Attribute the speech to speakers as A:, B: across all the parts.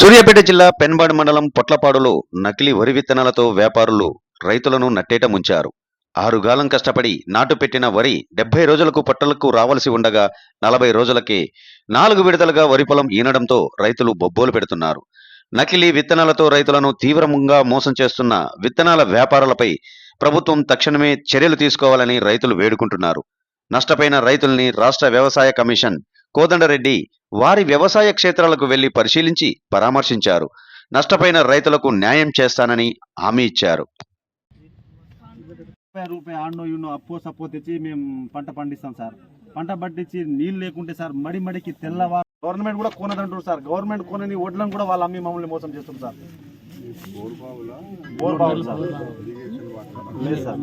A: సూర్యాపేట జిల్లా పెన్బాడ్ మండలం పొట్లపాడులో నకిలీ వరి విత్తనాలతో వ్యాపారులు రైతులను నట్టేట ముంచారు. ఆరుగాలం కష్టపడి నాటు పెట్టిన వరి డెబ్బై రోజులకు పొట్టలకు రావలసి ఉండగా నలభై రోజులకే నాలుగు విడతలుగా వరి పొలం ఈనడంతో రైతులు బొబ్బోలు పెడుతున్నారు. నకిలీ విత్తనాలతో రైతులను తీవ్రంగా మోసం చేస్తున్న విత్తనాల వ్యాపారులపై ప్రభుత్వం తక్షణమే చర్యలు తీసుకోవాలని రైతులు వేడుకుంటున్నారు. నష్టపోయిన రైతుల్ని రాష్ట్ర వ్యవసాయ కమిషన్ కోదండరెడ్డి వారి వ్యవసాయ క్షేత్రాలకు వెళ్ళి పరిశీలించి పరామర్శించారు. నష్టపోయిన రైతులకు న్యాయం చేస్తానని హామీ ఇచ్చారు.
B: రూపాయి రూపాయి ఆడనో ఇన్నో అప్పో సప్పో తెచ్చి మేము పంట పండిస్తాం సార్. పంట పండించి నీళ్ళు లేకుంటే సార్ మడి మడికి తెల్లవారు గవర్నమెంట్ కూడా కొనదంటారు సార్. గవర్నమెంట్ కొనని వడ్లను కూడా వాళ్ళు అమ్మి మమ్మల్ని మోసం చేస్తారు సార్. బోర్ బావులు సార్. లేదు సార్.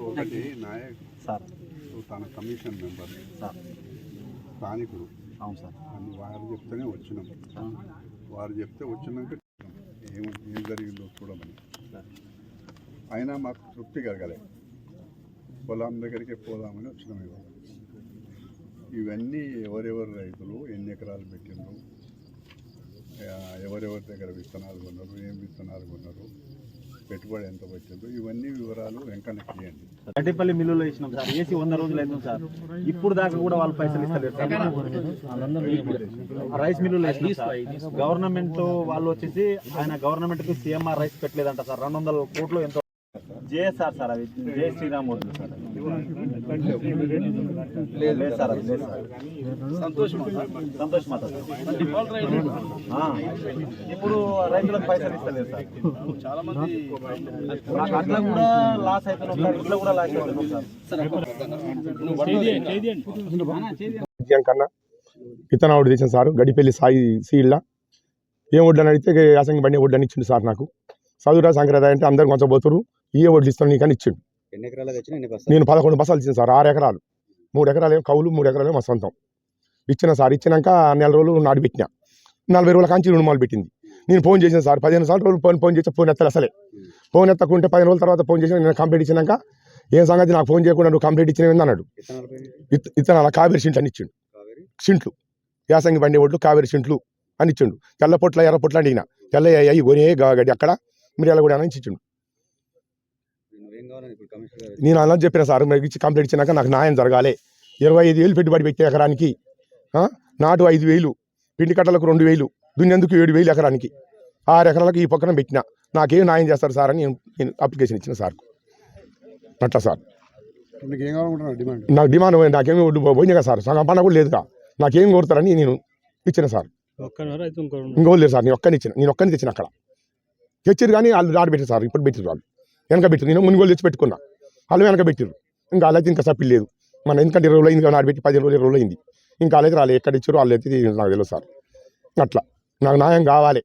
C: ఒకటి నాయక్
B: సార్.
C: తన కమిషన్ మెంబర్
B: సార్.
C: స్థానికుడు.
B: అవును సార్.
C: అని వారు చెప్తేనే వచ్చినాం. వారు చెప్తే వచ్చినాక ఏం ఏం జరిగిందో చూడమని. అయినా మాకు తృప్తి కలగలే. పొలం దగ్గరికి పోదామని వచ్చినాం ఇవాళ. ఇవన్నీ ఎవరెవరు రైతులు ఎన్ని ఎకరాలు పెట్టిండ్రు ఎవరెవరి దగ్గర విత్తనాలు కొన్నారు ఏం విత్తనాలు కొన్నారు పెట్టుబడి ఎంత పెట్టిండ్రు ఇవన్నీ వివరాలు వెంకన్నకి ఇవ్వండి
B: గడ్డిపల్లి మిల్లులో ఇచ్చినాం సార్ ఏసీ వంద రోజులు అవుతుంది సార్. ఇప్పుడు దాకా కూడా వాళ్ళు పైసలు ఇస్తలేరు సార్. రైస్ మిల్లులో గవర్నమెంట్ వాళ్ళు వచ్చేసి ఆయన గవర్నమెంట్కి సిఎంఆర్ రైస్ పెట్టలేదంట సార్. రెండు వందల కోట్లు ఎంతో జేఎస్ఆర్ సార్ అవి జే శ్రీరామ్ సార్ లేదు సార్ అది లేదు సార్ సంతోష్ సంతోష్ మాత ఇప్పుడు రైతులకు పైసలు ఇస్తలేదు సార్ చాలా మంది నాకు అట్లా కూడా లాస్ అవుతున్నాం ఇట్లా కూడా లాస్ అవుతున్నాం
D: కన్నా విత్తనాడు తీసిన తెచ్చిన సారు గడిపెల్లి సాయి సీడ్ల ఏం వడ్లని అడిగితే యాసంగి బండి వడ్లని ఇచ్చిండు సార్ నాకు చదువురా సంక్రాంతి అంటే అందరు కొంచెం పోతురు ఏ వడ్లు ఇస్తాను నీకని ఇచ్చిండు.
A: ఎన్ని ఎకరాలు తెచ్చినా ఎన్ని
D: నేను పదకొండు బస్సాలు ఇచ్చిన సార్ ఆరు ఎకరాలు. మూడు ఎకరాలు ఏమో కౌలు మూడు ఎకరాలు ఏమో మా సొంతం. ఇచ్చిన సార్ ఇచ్చినాక నెల రోజులు నాడు పెట్టిన. నలభై రోజుల కాంచి రుణమాలు పెట్టింది. నేను ఫోన్ చేసిన సార్ పదిహేను సార్లు రోజులు ఫోన్ ఫోన్ చేస్తే ఫోన్ ఎత్తలే అసలే. ఫోన్ ఎత్తకుంటే పదిహేను రోజుల తర్వాత ఫోన్ చేసి నేను కంప్లీట్ ఇచ్చినాక ఏం సంగతి? నాకు ఫోన్ చేయకుండా నువ్వు కంప్లీట్ ఇచ్చినవి అన్నాడు. ఇత్ ఇతను కావేరి సింట్లు అని ఇచ్చిండు. సింట్లు. యాసంగి బండి ఒడ్లు కావేరి సింట్లు అని ఇచ్చిండు. తెల్ల పొట్ల ఎర్ర పొట్ల అడిగిన తెల్ల అయ్యి కొనే గడి అక్కడ మిరియాల కూడా అని ఇచ్చిండు నేను అలా చెప్పిన సార్ నాకు ఇచ్చి కంప్లీట్ ఇచ్చినాక నాకు న్యాయం జరగాలి. ఇరవై ఐదు వేలు పెట్టుబడి పెట్టే ఎకరానికి ఆ? నాటు ఐదు వేలు పిండి కట్టలకు రెండు వేలు దున్నేందుకు ఏడు వేలు ఎకరానికి. ఆరు ఎకరాలకు ఈ పక్కన పెట్టిన. నాకేం న్యాయం చేస్తారు సార్ అని నేను నేను అప్లికేషన్ ఇచ్చిన సార్. అట్లా సార్. నాకు డిమాండ్ పోయింది. నాకేమీ ఒడ్డు పోయింది కదా సార్. సగం పని కూడా లేదుగా. నాకేం కోరుతారని నేను ఇచ్చిన సార్. ఇంకో లేదు సార్ నేను ఒక్కని ఇచ్చిన నేను ఒక్కని తెచ్చిన అక్కడ. తెచ్చారు కానీ వాళ్ళు దాడి పెట్టారు సార్ ఇప్పుడు పెట్టారు వాళ్ళు. వెనక నేను మునిగోలు తెచ్చి పెట్టుకున్నా. వాళ్ళు వెనకబెట్టారు. ఇంకా వాళ్ళైతే ఇంకా సప్పి లేదు. మన ఎందుకంటే ఇరవై రోజులు అయింది నాడు పెట్టి పదిహేను రోజులు ఇరవై రోజులు అయింది. ఇంకా వాళ్ళైతే రాలేదు ఎక్కడ ఇచ్చారు వాళ్ళు అయితే నాకు తెలియదు సార్. అట్లా. నాకు న్యాయం కావాలి.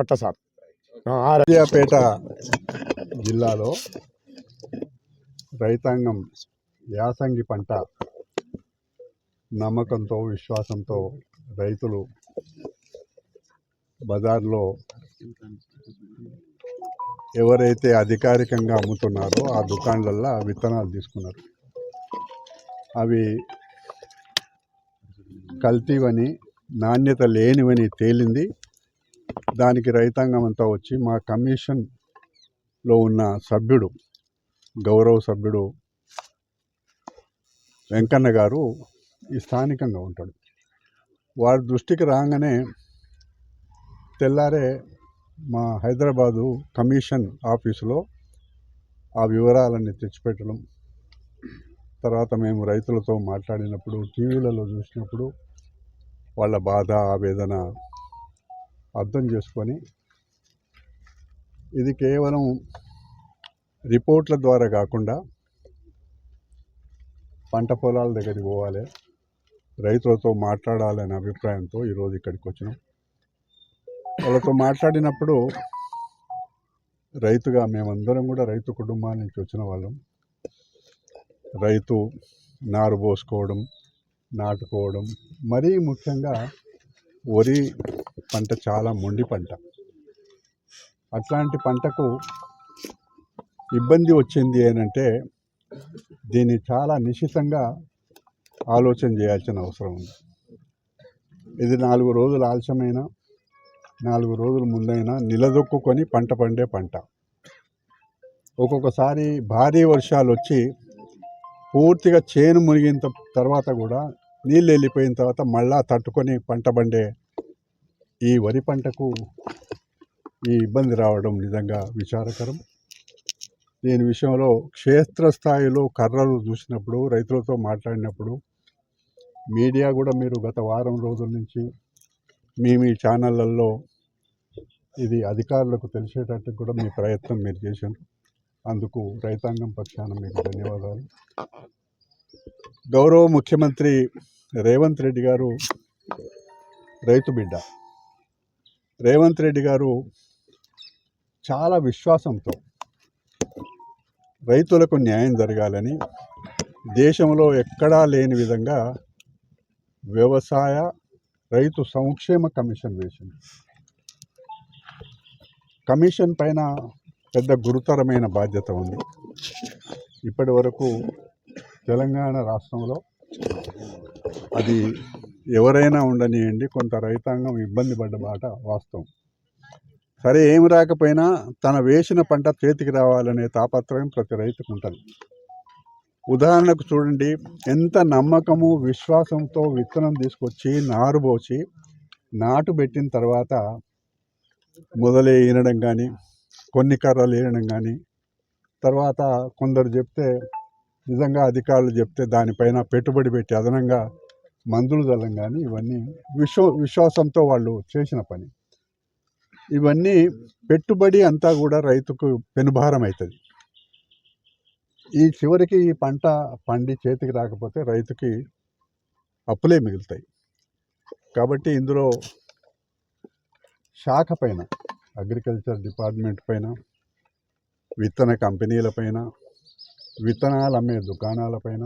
D: అట్లా సార్.
C: ఆర్యాపేట జిల్లాలో రైతాంగం యాసంగి పంట నమ్మకంతో విశ్వాసంతో రైతులు బజార్లో ఎవరైతే అధికారికంగా అమ్ముతున్నారో ఆ దుకాణాలల్లో విత్తనాలు తీసుకున్నారు. అవి కల్తీవని నాణ్యత లేనివని తేలింది. దానికి రైతాంగం అంతా వచ్చి మా కమిషన్లో ఉన్న సభ్యుడు గౌరవ సభ్యుడు వెంకన్న గారు ఈ స్థానికంగా ఉంటాడు. వారి దృష్టికి రాగానే తెల్లారే మా హైదరాబాదు కమిషన్ ఆఫీసులో ఆ వివరాలన్నీ తెచ్చిపెట్టడం తర్వాత మేము రైతులతో మాట్లాడినప్పుడు టీవీలలో చూసినప్పుడు వాళ్ళ బాధ ఆవేదన అర్థం చేసుకొని ఇది కేవలం రిపోర్ట్ల ద్వారా కాకుండా పంట పొలాల దగ్గరికి పోవాలి రైతులతో మాట్లాడాలనే అభిప్రాయంతో ఈరోజు ఇక్కడికి వచ్చినాం. వాళ్ళతో మాట్లాడినప్పుడు రైతుగా మేమందరం కూడా రైతు కుటుంబాల నుంచి వచ్చిన వాళ్ళం. రైతు నారు పోసుకోవడం నాటుకోవడం మరీ ముఖ్యంగా వరి పంట చాలా మొండి పంట. అట్లాంటి పంటకు ఇబ్బంది వచ్చింది ఏంటంటే దీన్ని చాలా నిశ్చితంగా ఆలోచన చేయాల్సిన అవసరం ఉంది. ఇది నాలుగు రోజులు ఆలస్యమైన నాలుగు రోజుల ముందైనా నిలదొక్కుకొని పంట పండే పంట. ఒక్కొక్కసారి భారీ వర్షాలు వచ్చి పూర్తిగా చేను మునిగిన తర్వాత కూడా నీళ్ళు వెళ్ళిపోయిన తర్వాత మళ్ళా తట్టుకొని పంట పండే ఈ వరి పంటకు ఈ ఇబ్బంది రావడం నిజంగా విచారకరం. దీని విషయంలో క్షేత్రస్థాయిలో కర్రలు చూసినప్పుడు రైతులతో మాట్లాడినప్పుడు మీడియా కూడా మీరు గత వారం రోజుల నుంచి మీ మీ ఛానళ్ళల్లో ఇది అధికారులకు తెలిసేటట్టు కూడా మీ ప్రయత్నం మీరు చేశారు. అందుకు రైతాంగం పక్షాన మీకు ధన్యవాదాలు. గౌరవ ముఖ్యమంత్రి రేవంత్ రెడ్డి గారు రైతు బిడ్డ. రేవంత్ రెడ్డి గారు చాలా విశ్వాసంతో రైతులకు న్యాయం జరగాలని దేశంలో ఎక్కడా లేని విధంగా వ్యవసాయ రైతు సంక్షేమ కమిషన్ వేసింది. కమిషన్ పైన పెద్ద గురుతరమైన బాధ్యత ఉంది. ఇప్పటి వరకు తెలంగాణ రాష్ట్రంలో అది ఎవరైనా ఉండనియండి కొంత రైతాంగం ఇబ్బంది పడ్డ బాట వాస్తవం. సరే ఏమి రాకపోయినా తన వేసిన పంట చేతికి రావాలనే తాపత్రయం ప్రతి రైతుకు ఉంటుంది. ఉదాహరణకు చూడండి ఎంత నమ్మకము విశ్వాసంతో విత్తనం తీసుకొచ్చి నారు పోసి నాటు పెట్టిన తర్వాత మొదలే ఈనడం కానీ కొన్ని కర్రలు ఈనడం కానీ తర్వాత కొందరు చెప్తే నిజంగా అధికారులు చెప్తే దానిపైన పెట్టుబడి పెట్టి అదనంగా మందులు చల్లం కానీ ఇవన్నీ విశ్వ విశ్వాసంతో వాళ్ళు చేసిన పని. ఇవన్నీ పెట్టుబడి అంతా కూడా రైతుకు పెనుభారం అవుతుంది ఈ చివరికి ఈ పంట పండి చేతికి రాకపోతే రైతుకి అప్పులే మిగులుతాయి. కాబట్టి ఇందులో శాఖ పైన అగ్రికల్చర్ డిపార్ట్మెంట్ పైన విత్తన కంపెనీల పైన విత్తనాలు అమ్మే దుకాణాల పైన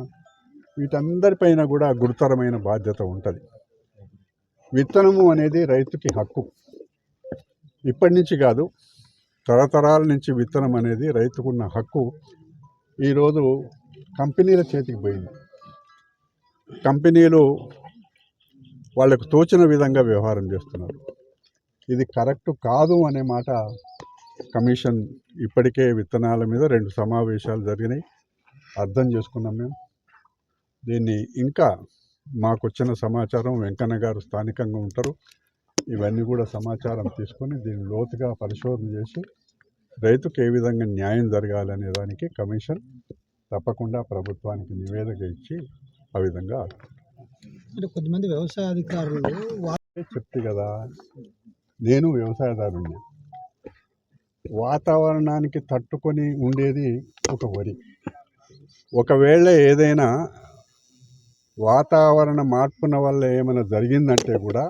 C: వీటందరిపైన కూడా గురుతరమైన బాధ్యత ఉంటుంది. విత్తనము అనేది రైతుకి హక్కు. ఇప్పటి నుంచి కాదు తరతరాల నుంచి విత్తనం అనేది రైతుకున్న హక్కు. ఈరోజు కంపెనీల చేతికి పోయింది. కంపెనీలు వాళ్ళకు తోచిన విధంగా వ్యవహారం చేస్తున్నారు. ఇది కరెక్ట్ కాదు అనే మాట కమిషన్ ఇప్పటికే విత్తనాల మీద రెండు సమావేశాలు జరిగినాయి. అర్థం చేసుకున్నాం మేము. దీన్ని ఇంకా మాకు వచ్చిన సమాచారం వెంకన్న గారు స్థానికంగా ఉంటారు. ఇవన్నీ కూడా సమాచారం తీసుకొని దీన్ని లోతుగా పరిశోధన చేసి రైతుకు ఏ విధంగా న్యాయం జరగాలనే దానికి కమిషన్ తప్పకుండా ప్రభుత్వానికి నివేదిక ఇచ్చి ఆ విధంగా
E: అంటే కొంతమంది వ్యవసాయ అధికారులు
C: చెప్తే కదా నేను వ్యవసాయదారుణ్ణి. వాతావరణానికి తట్టుకొని ఉండేది ఒక వరి. ఒకవేళ ఏదైనా వాతావరణ మార్పున వల్ల ఏమైనా జరిగిందంటే కూడా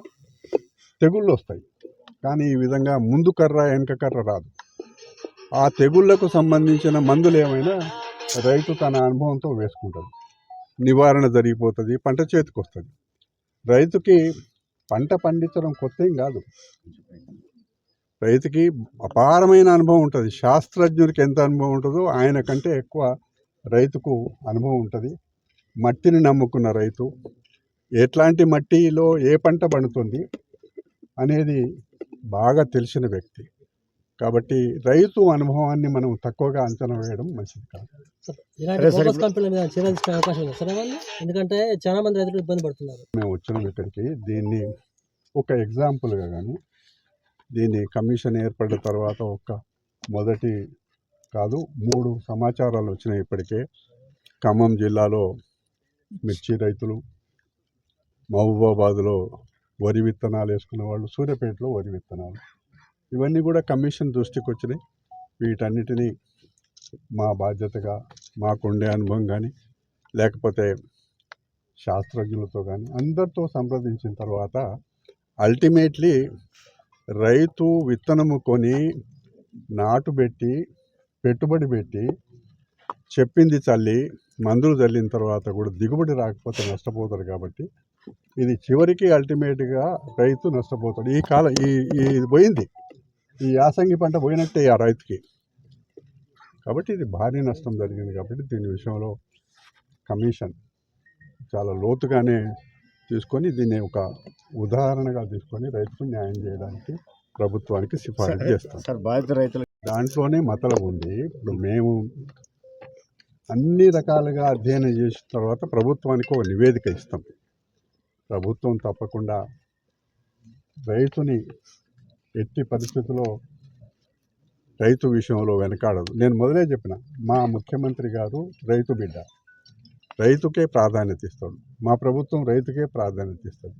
C: తెగుళ్ళు వస్తాయి కానీ ఈ విధంగా ముందు కర్ర వెనక కర్ర రాదు. ఆ తెగుళ్ళకు సంబంధించిన మందులు ఏమైనా రైతు తన అనుభవంతో వేసుకుంటాడు. నివారణ జరిగిపోతుంది పంట చేతికి వస్తుంది రైతుకి పంట పండించడం కొత్త ఏం కాదు. రైతుకి అపారమైన అనుభవం ఉంటుంది. శాస్త్రజ్ఞుడికి ఎంత అనుభవం ఉంటుందో ఆయన కంటే ఎక్కువ రైతుకు అనుభవం ఉంటుంది. మట్టిని నమ్ముకున్న రైతు ఎట్లాంటి మట్టిలో ఏ పంట పండుతుంది అనేది బాగా తెలిసిన వ్యక్తి. కాబట్టి రైతు అనుభవాన్ని మనం తక్కువగా అంచనా వేయడం మంచిది కాదు.
F: ఇలాంటి బోగస్ కంపెనీల మీద చర్యలు తీసుకునే అవకాశం ఉంది సరే వాళ్ళు? ఎందుకంటే చాలా మంది రైతులు ఇబ్బంది పడుతున్నారు.
C: మేము వచ్చినాం ఇక్కడికి దీన్ని ఒక ఎగ్జాంపుల్గా కానీ దీన్ని కమిషన్ ఏర్పడిన తర్వాత ఒక మొదటి కాదు మూడు సమాచారాలు వచ్చినాయి ఇప్పటికే. ఖమ్మం జిల్లాలో మిర్చి రైతులు మహబూబాబాద్లో వరి విత్తనాలు వేసుకున్న వాళ్ళు సూర్యాపేటలో వరి విత్తనాలు. ఇవన్నీ కూడా కమిషన్ దృష్టికి వచ్చినాయి వీటన్నిటినీ మా బాధ్యతగా మాకుండే అనుభవం కానీ లేకపోతే శాస్త్రజ్ఞులతో కానీ అందరితో సంప్రదించిన తర్వాత అల్టిమేట్లీ రైతు విత్తనము కొని నాటు పెట్టి పెట్టుబడి పెట్టి చెప్పింది చల్లి మందులు చల్లిన తర్వాత కూడా దిగుబడి రాకపోతే నష్టపోతారు కాబట్టి ఇది చివరికి అల్టిమేట్గా రైతు నష్టపోతాడు. ఈ కాలం ఈ ఈ ఇది పోయింది. ఈ యాసంగి పంట పోయినట్టే ఆ రైతుకి. కాబట్టి ఇది భారీ నష్టం జరిగింది కాబట్టి దీని విషయంలో కమిషన్ చాలా లోతుగానే తీసుకొని దీన్ని ఒక ఉదాహరణగా తీసుకొని రైతుకు న్యాయం చేయడానికి ప్రభుత్వానికి సిఫారసు చేస్తాం.
B: సార్ బాధిత రైతులు
C: దాంట్లోనే మతలం ఉంది. ఇప్పుడు మేము అన్ని రకాలుగా అధ్యయనం చేసిన తర్వాత ప్రభుత్వానికి ఒక నివేదిక ఇస్తాం. ప్రభుత్వం తప్పకుండా రైతుని ఎట్టి పరిస్థితుల్లో రైతు విషయంలో వెనకాడదు. నేను మొదలే చెప్పిన మా ముఖ్యమంత్రి గారు రైతు బిడ్డ. రైతుకే ప్రాధాన్యత ఇస్తాడు. మా ప్రభుత్వం రైతుకే ప్రాధాన్యత ఇస్తుంది